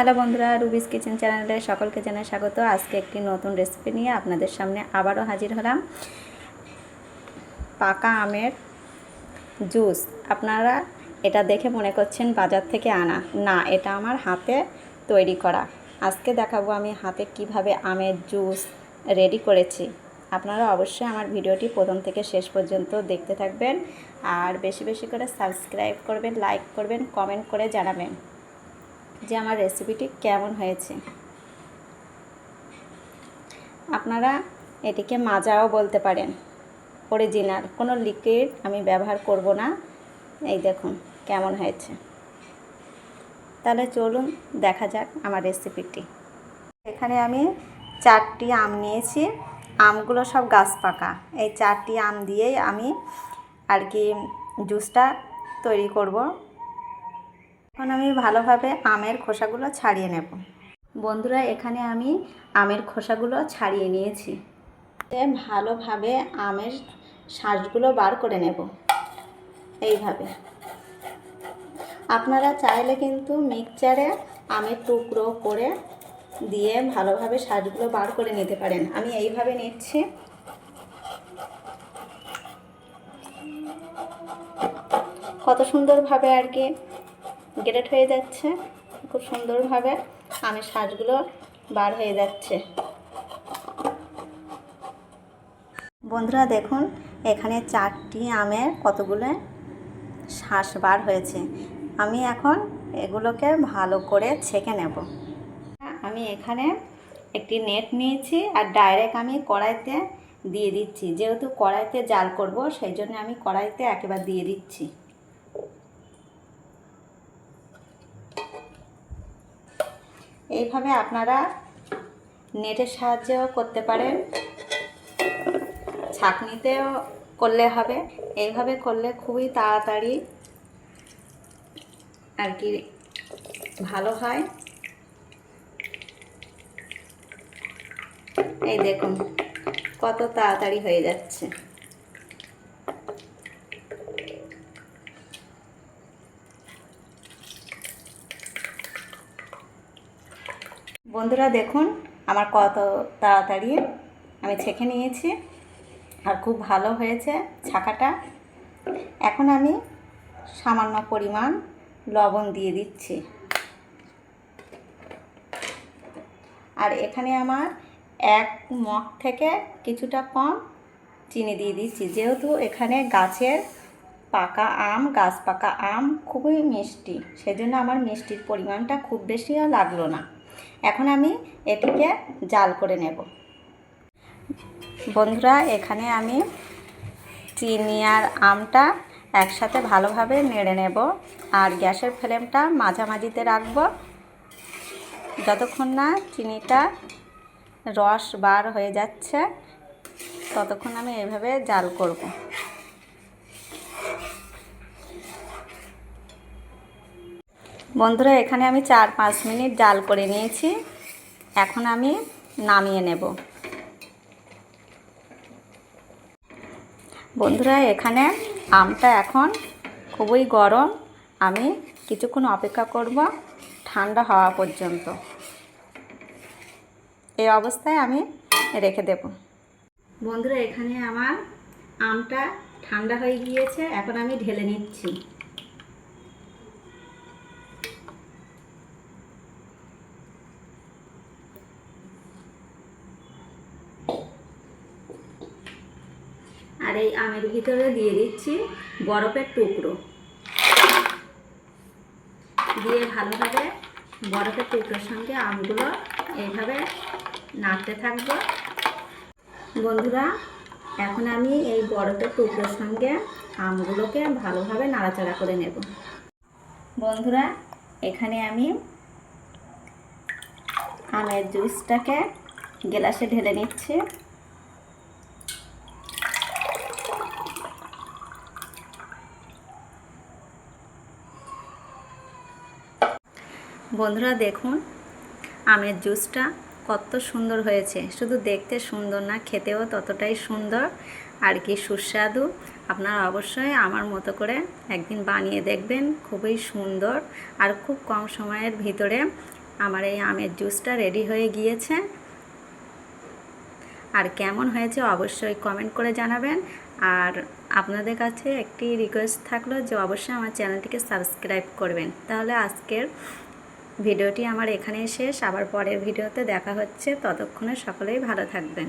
Hello বন্ধুরা, রুবিস kitchen চ্যানেলে সকলকে জানাই স্বাগত। আজকে একটি নতুন রেসিপি নিয়ে আপনাদের সামনে আবারও হাজির হলাম। পাকা আমের জুস। আপনারা এটা দেখে মনে করছেন বাজার থেকে আনা। না, এটা আমার হাতে তৈরি করা। আজকে দেখাবো আমি হাতে কীভাবে আমের জুস রেডি করেছি। আপনারা অবশ্যই আমার ভিডিওটি প্রথম থেকে শেষ পর্যন্ত দেখতে থাকবেন। আর বেশি বেশি করে সাবস্ক্রাইব করবেন লাইক করবেন কমেন্ট করে জানাবেন। যে আমার রেসিপিটি কেমন হয়েছে। আপনারা এটিকে মাজাও বলতে পারেন। অরিজিনাল কোনো লিকুইড আমি ব্যবহার করব না। এই দেখুন, কেমন হয়েছে। তাহলে চলুন দেখা যাক আমার রেসিপিটি এখানে আমি চারটি আম নিয়েছি। আমগুলো সব গাছ পাকা। এই চারটি আম দিয়েই আমি আর কি জুসটা তৈরি করব। এখন আমি ভালোভাবে আমের খোসাগুলো ছাড়িয়ে নেব। বন্ধুরা, এখানে আমি আমের খোসাগুলো ছাড়িয়ে নিয়েছি। ভালোভাবে আমের শাঁসগুলো বার করে নেব। এইভাবে। আপনারা চাইলে কিন্তু মিক্সচারে আমের টুকরো করে দিয়ে ভালোভাবে শাঁসগুলো বার করে নিতে পারেন। আমি এইভাবে নিচ্ছি। কত সুন্দরভাবে আর কি গ্রেট হয়ে যাচ্ছে। খুব সুন্দরভাবে আমের শাঁসগুলো বার হয়ে যাচ্ছে। বন্ধুরা দেখুন, এখানে চারটি আমের কতগুলো শ্বাস বার হয়েছে। আমি এখন এগুলোকে ভালো করে ছেঁকে নেব। আমি এখানে একটি নেট নিয়েছি আর ডাইরেক্ট আমি কড়াইতে দিয়ে দিচ্ছি। যেহেতু কড়াইতে জাল করব, সেই জন্য আমি কড়াইতে একেবারে দিয়ে দিচ্ছি। এইভাবে আপনারা নেটের সাহায্যেও করতে পারেন, ছাঁকনিতেও করলে হবে। এইভাবে করলে খুবই তাড়াতাড়ি আর কি ভালো হয়। এই দেখুন, কত তাড়াতাড়ি হয়ে যাচ্ছে। বন্ধুরা দেখুন, আমার কত তাড়াতাড়ি আমি ছেঁকে নিয়েছি আর খুব ভালো হয়েছে ছাকাটা। এখন আমি সামান্য পরিমাণ লবণ দিয়ে দিচ্ছি। আর এখানে আমার এক মগ থেকে কিছুটা কম চিনি দিয়ে দিচ্ছি। যেহেতু এখানে গাছের পাকা আম, গাছ পাকা আম খুবই মিষ্টি, সেজন্য আমার মিষ্টির পরিমাণটা খুব বেশিও লাগল না। এখন আমি এটিকে জাল করে নেব। বন্ধুরা, এখানে আমি চিনি আর আমটা একসাথে ভালোভাবে নেড়ে নেব আর গ্যাসের ফ্লেমটা মাঝামাঝিতে রাখব। যতক্ষণ না চিনিটা রস বার হয়ে যাচ্ছে, ততক্ষণ আমি এভাবে জাল করব। বন্ধুরা, এখানে আমি চার পাঁচ মিনিট জাল করে নিয়েছি। এখন আমি নামিয়ে নেব। বন্ধুরা, এখানে আমটা এখন খুবই গরম। আমি কিছুক্ষণ অপেক্ষা করব ঠান্ডা হওয়া পর্যন্ত। এই অবস্থায় আমি রেখে দেব। বন্ধুরা, এখানে আমার আমটা ঠান্ডা হয়ে গিয়েছে। এখন আমি ঢেলে নিচ্ছি। এই আমের ভিতরে দিয়ে দিচ্ছি বরফের টুকরো। দিয়ে ভালোভাবে বরফের টুকরোর সঙ্গে আমগুলো এইভাবে নাড়তে থাকব। বন্ধুরা, এখন আমি এই বরফের টুকরোর সঙ্গে আমগুলোকে ভালোভাবে নাড়াচাড়া করে নেব। বন্ধুরা, এখানে আমি আমের জুসটাকে গ্লাসে ঢেলে নিচ্ছি। বন্ধুরা দেখুন, আমের জুসটা কত সুন্দর হয়েছে। শুধু দেখতে সুন্দর না, খেতেও ততটাই সুন্দর আর কি সুস্বাদু। আপনারা অবশ্যই আমার মতো করে একদিন বানিয়ে দেখবেন, খুবই সুন্দর আর খুব কম সময়ের ভিতরে আমার এই আমের জুসটা রেডি হয়ে গিয়েছে। আর কেমন হয়েছে অবশ্যই কমেন্ট করে জানাবেন। আর আপনাদের কাছে একটি রিকোয়েস্ট থাকল যে অবশ্যই আমার চ্যানেলটিকে সাবস্ক্রাইব করবেন। তাহলে আজকের ভিডিওটি আমার এখানেই শেষ। আবার পরের ভিডিওতে দেখা হচ্ছে। ততক্ষণে সকলেই ভালো থাকবেন।